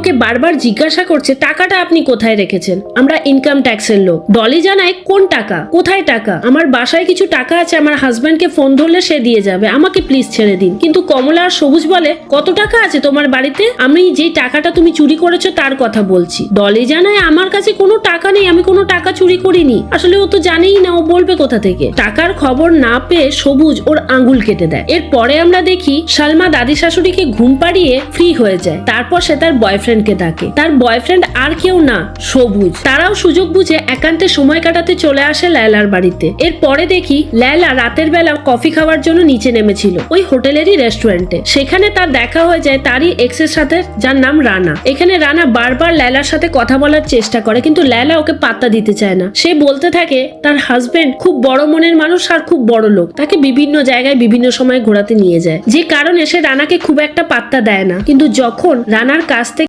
ওকে বারবার জিজ্ঞাসা করছে, টাকাটা আপনি কোথায় রেখেছেন? আমরা ইনকাম ট্যাক্সের লোক। ডলি জানায়, কোন টাকা? কোথায় টাকা? আমার বাসায় কিছু টাকা আছে, আমার হাজব্যান্ডকে ফোন ধরলে সে দিয়ে যাবে। আমাকে প্লিজ ছেড়ে দিন। কিন্তু কমলা আর সবুজ বলে, কত টাকা আছে তোমার বাড়িতে? আমি যে টাকাটা তুমি চুরি করেছ তার কথা বলছি। ডলি জানায়, আমার কাছে কোনো টাকা নেই, আমি কোনো টাকা চুরি করিনি। আসলে ও তো জানেই না, ও বলবে কোথা থেকে। টাকার খবর না পেয়ে সবুজ ওর আঙ্গুল কেটে দেয়। এরপরে আমরা দেখি, সালমা দাদি শাশুড়িকে ঘুম পাড়িয়ে ফ্রি হয়ে যায়। তারপর সে তার বয়ফ্রেন্ডকে ডাকে। তার বয়ফ্রেন্ড আর কেউ না, সবুজ। তারাও সুযোগ বুঝে একান্তে সময় কাটাতে চলে আসে লায়লার বাড়িতে। এরপরে দেখি লায়লা রাতের বেলা কফি খাওয়ার জন্য নিচে নেমেছিল, ওই হোটেলেরই রেস্টুরেন্টে সেখানে তার দেখা হয়ে যায় তারই এক্সের সাথে, যার নাম রানা। এখানে রানা বারবার লায়লার সাথে কথা বলার চেষ্টা করে, কিন্তু লায়লা ওকে পাত্তা দিতে চায় না। সে বলতে থাকে, তার হাজবেন্ড খুব বড় মনের মানুষ আর খুব বড় লোক। তাকে বিভিন্ন জায়গায় বিভিন্ন সময় ঘোরাতে নিয়ে যায়। যে কারণে সে রানাকে খুব একটা পাত্তা দেয় না। কিন্তু যখন রানার কাছ থেকে